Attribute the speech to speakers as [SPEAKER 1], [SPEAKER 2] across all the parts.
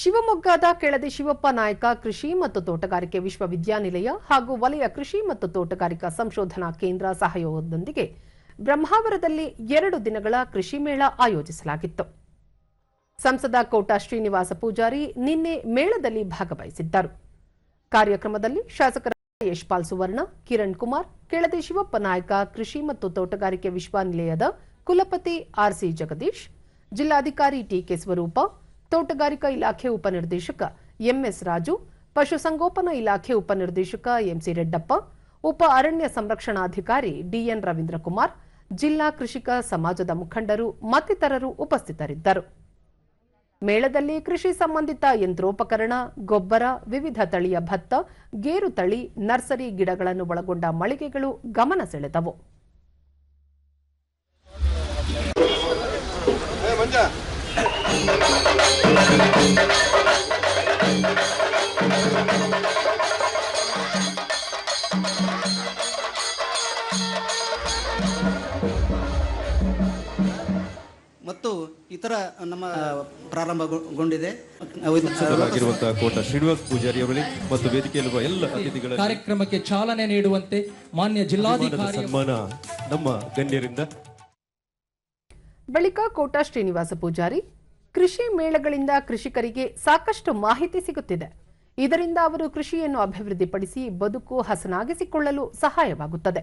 [SPEAKER 1] ಶಿವಮೊಗ್ಗದ ಕೆಳದಿ ಶಿವಪ್ಪ ನಾಯಕ, ಕೃಷಿ ಮತ್ತು ತೋಟಗಾರಿಕೆ ವಿಶ್ವವಿದ್ಯಾನಿಲಯ ಹಾಗೂ ವಲಯ ಕೃಷಿ ಮತ್ತು ತೋಟಗಾರಿಕಾ ಸಂಶೋಧನಾ ಕೇಂದ್ರ ಸಹಯೋಗದೊಂದಿಗೆ ಬ್ರಹ್ಮಾವರದಲ್ಲಿ ಎರಡು ದಿನಗಳ ಕೃಷಿ ಮೇಳ ಆಯೋಜಿಸಲಾಗಿತ್ತು. ಸಂಸದ ಕೋಟಾ ಶ್ರೀನಿವಾಸ ಪೂಜಾರಿ ನಿನ್ನೆ ಮೇಳದಲ್ಲಿ ಭಾಗವಹಿಸಿದ್ದರು. ಕಾರ್ಯಕ್ರಮದಲ್ಲಿ ಶಾಸಕರ ಯಶ್ಪಾಲ್ ಸುವರ್ಣ, ಕಿರಣ್ ಕುಮಾರ್, ಕೆಳದಿ ಶಿವಪ್ಪ ನಾಯಕ, ಕೃಷಿ ಮತ್ತು ತೋಟಗಾರಿಕೆ ವಿಶ್ವಾನಿಲಯದ ಕುಲಪತಿ ಆರ್ಸಿ ಜಗದೀಶ್, ಜಿಲ್ಲಾಧಿಕಾರಿ ಟಿಕೆ ಸ್ವರೂಪ ತೋಟಗಾರಿಕಾ ಇಲಾಖೆ ಉಪನಿರ್ದೇಶಕ ಎಂಎಸ್ ರಾಜು ಪಶುಸಂಗೋಪನಾ ಇಲಾಖೆ ಉಪನಿರ್ದೇಶಕ ಎಂಸಿ ರೆಡ್ಡಪ್ಪ, ಉಪ ಅರಣ್ಯ ಸಂರಕ್ಷಣಾಧಿಕಾರಿ ಡಿಎನ್ ರವೀಂದ್ರಕುಮಾರ್ ಜಿಲ್ಲಾ ಕೃಷಿಕ ಸಮಾಜದ ಮುಖಂಡರು ಮತ್ತಿತರರು ಉಪಸ್ಥಿತರಿದ್ದರು. ಮೇಳದಲ್ಲಿ ಕೃಷಿ ಸಂಬಂಧಿತ ಯಂತ್ರೋಪಕರಣ, ಗೊಬ್ಬರ, ವಿವಿಧ ತಳಿಯ ಭತ್ತ, ಗೇರು ತಳಿ, ನರ್ಸರಿ ಗಿಡಗಳನ್ನು ಒಳಗೊಂಡ ಮಳಿಗೆಗಳು ಗಮನ ಸೆಳೆದವು.
[SPEAKER 2] ಮತ್ತು ಇತರ ನಮ್ಮ ಪ್ರಾರಂಭಗೊಂಡಿದೆ.
[SPEAKER 3] ಕೋಟ ಶ್ರೀನಿವಾಸ್ ಪೂಜಾರಿ ಅವರಲ್ಲಿ ಮತ್ತು ವೇದಿಕೆಯಲ್ಲಿರುವ ಎಲ್ಲ ಅತಿಥಿಗಳ
[SPEAKER 4] ಕಾರ್ಯಕ್ರಮಕ್ಕೆ ಚಾಲನೆ ನೀಡುವಂತೆ ಮಾನ್ಯ ಜಿಲ್ಲಾಧಿಕಾರಿ
[SPEAKER 3] ಸನ್ಮಾನ ನಮ್ಮ ಗಣ್ಯರಿಂದ
[SPEAKER 1] ಬಳಿಕ ಕೋಟ ಶ್ರೀನಿವಾಸ ಪೂಜಾರಿ, ಕೃಷಿ ಮೇಳಗಳಿಂದ ಕೃಷಿಕರಿಗೆ ಸಾಕಷ್ಟು ಮಾಹಿತಿ ಸಿಗುತ್ತಿದೆ. ಇದರಿಂದ ಅವರು ಕೃಷಿಯನ್ನು ಅಭಿವೃದ್ಧಿಪಡಿಸಿ ಬದುಕು ಹಸನಾಗಿಸಿಕೊಳ್ಳಲು ಸಹಾಯವಾಗುತ್ತದೆ.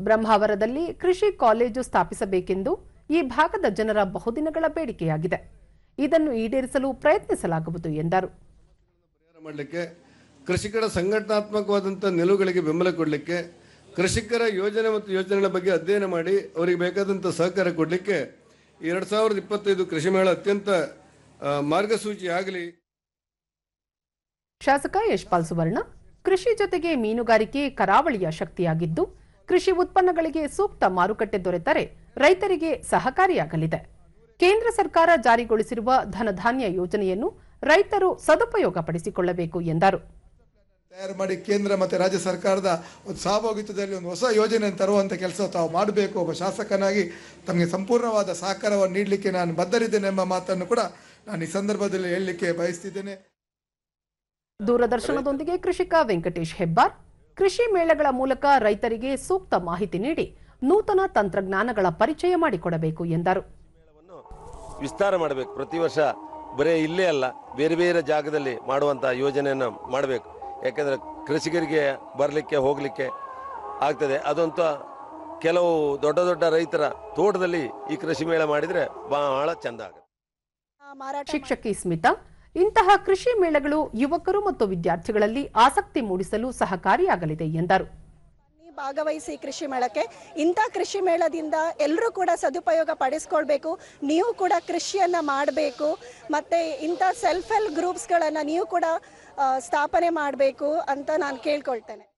[SPEAKER 1] ಬ್ರಹ್ಮಾವರದಲ್ಲಿ ಕೃಷಿ ಕಾಲೇಜು ಸ್ಥಾಪಿಸಬೇಕೆಂದು ಈ ಭಾಗದ ಜನರ ಬಹುದಿನಗಳ ಬೇಡಿಕೆಯಾಗಿದೆ. ಇದನ್ನು ಈಡೇರಿಸಲು ಪ್ರಯತ್ನಿಸಲಾಗುವುದು ಎಂದರು.
[SPEAKER 5] ಕೃಷಿಕರ ಸಂಘಟನಾತ್ಮಕವಾದಂಥ ನಿಲುವುಗಳಿಗೆ ಬೆಂಬಲ ಕೊಡಲಿಕ್ಕೆ ಕೃಷಿಕರ ಯೋಜನೆ ಮತ್ತು ಯೋಜನೆಗಳ ಬಗ್ಗೆ ಅಧ್ಯಯನ ಮಾಡಿ ಅವರಿಗೆ ಬೇಕಾದಂಥ ಸಹಕಾರ ಕೊಡಲಿಕ್ಕೆ ಎರಡು ಸಾವಿರದ ಇಪ್ಪತ್ತೈದು ಕೃಷಿ ಮೇಳ ಅತ್ಯಂತ ಮಾರ್ಗಸೂಚಿ ಆಗಲಿ.
[SPEAKER 1] ಶಾಸಕ ಯಶ್ಪಾಲ್ ಸುವರ್ಣ, ಕೃಷಿ ಜೊತೆಗೆ ಮೀನುಗಾರಿಕೆ ಕರಾವಳಿಯ ಶಕ್ತಿಯಾಗಿದ್ದು, ಕೃಷಿ ಉತ್ಪನ್ನಗಳಿಗೆ ಸೂಕ್ತ ಮಾರುಕಟ್ಟೆ ದೊರೆತರೆ ರೈತರಿಗೆ ಸಹಕಾರಿಯಾಗಲಿದೆ. ಕೇಂದ್ರ ಸರ್ಕಾರ ಜಾರಿಗೊಳಿಸಿರುವ ಧನಧಾನ್ಯ ಯೋಜನೆಯನ್ನು ರೈತರು ಸದುಪಯೋಗಪಡಿಸಿಕೊಳ್ಳಬೇಕು ಎಂದರು.
[SPEAKER 6] ತಯಾರು ಮಾಡಿ ಕೇಂದ್ರ ಮತ್ತು ರಾಜ್ಯ ಸರ್ಕಾರದ ಒಂದು ಸಹಭಾಗಿತ್ವದಲ್ಲಿ ಒಂದು ಹೊಸ ಯೋಜನೆಯನ್ನು ತರುವಂಥ ಕೆಲಸ ತಾವು ಮಾಡಬೇಕು. ಒಬ್ಬ ಶಾಸಕನಾಗಿ ತಮಗೆ ಸಂಪೂರ್ಣವಾದ ಸಹಕಾರವನ್ನು ನೀಡಲಿಕ್ಕೆ ನಾನು ಬದ್ಧರಿದ್ದೇನೆ ಎಂಬ ಮಾತನ್ನು ಕೂಡ ನಾನು ಈ ಸಂದರ್ಭದಲ್ಲಿ ಹೇಳಲಿಕ್ಕೆ ಬಯಸ್ತಿದ್ದೇನೆ.
[SPEAKER 1] ದೂರದರ್ಶನದೊಂದಿಗೆ ಕೃಷಿಕ ವೆಂಕಟೇಶ್ ಹೆಬ್ಬಾರ್. ಕೃಷಿ ಮೇಳಗಳ ಮೂಲಕ ರೈತರಿಗೆ ಸೂಕ್ತ ಮಾಹಿತಿ ನೀಡಿ ನೂತನ ತಂತ್ರಜ್ಞಾನಗಳ ಪರಿಚಯ ಮಾಡಿಕೊಡಬೇಕು ಎಂದರು.
[SPEAKER 7] ವಿಸ್ತಾರ ಮಾಡಬೇಕು. ಪ್ರತಿ ವರ್ಷ ಬರೀ ಇಲ್ಲೇ ಅಲ್ಲ ಬೇರೆ ಬೇರೆ ಜಾಗದಲ್ಲಿ ಮಾಡುವಂತಹ ಯೋಜನೆಯನ್ನು ಮಾಡಬೇಕು. ಯಾಕೆಂದರೆ ಕೃಷಿಕರಿಗೆ ಬರಲಿಕ್ಕೆ ಹೋಗಲಿಕ್ಕೆ ಆಗ್ತದೆ. ಅದಂತೂ ಕೆಲವು ದೊಡ್ಡ ದೊಡ್ಡ ರೈತರ ತೋಟದಲ್ಲಿ ಈ ಕೃಷಿ ಮೇಳ ಮಾಡಿದರೆ ಬಹಳ ಚೆಂದ ಆಗುತ್ತೆ.
[SPEAKER 1] ಶಿಕ್ಷಕಿ ಸ್ಮಿತಾ ಇಂತಹ ಕೃಷಿ ಮೇಳಗಳು ಯುವಕರು ಮತ್ತು ವಿದ್ಯಾರ್ಥಿಗಳಲ್ಲಿ ಆಸಕ್ತಿ ಮೂಡಿಸಲು ಸಹಕಾರಿಯಾಗಲಿದೆ ಎಂದರು.
[SPEAKER 8] ಬನ್ನಿ, ಭಾಗವಹಿಸಿ ಕೃಷಿ ಮೇಳಕ್ಕೆ. ಇಂಥ ಕೃಷಿ ಮೇಳದಿಂದ ಎಲ್ಲರೂ ಕೂಡ ಸದುಪಯೋಗ ಪಡಿಸ್ಕೊಳ್ಬೇಕು. ನೀವು ಕೂಡ ಕೃಷಿಯನ್ನು ಮಾಡಬೇಕು. ಮತ್ತು ಇಂಥ ಸೆಲ್ಫ್ ಹೆಲ್ಪ್ ಗ್ರೂಪ್ಸ್ಗಳನ್ನು ನೀವು ಕೂಡ ಸ್ಥಾಪನೆ ಮಾಡಬೇಕು ಅಂತ ನಾನು ಕೇಳ್ಕೊಳ್ತೇನೆ.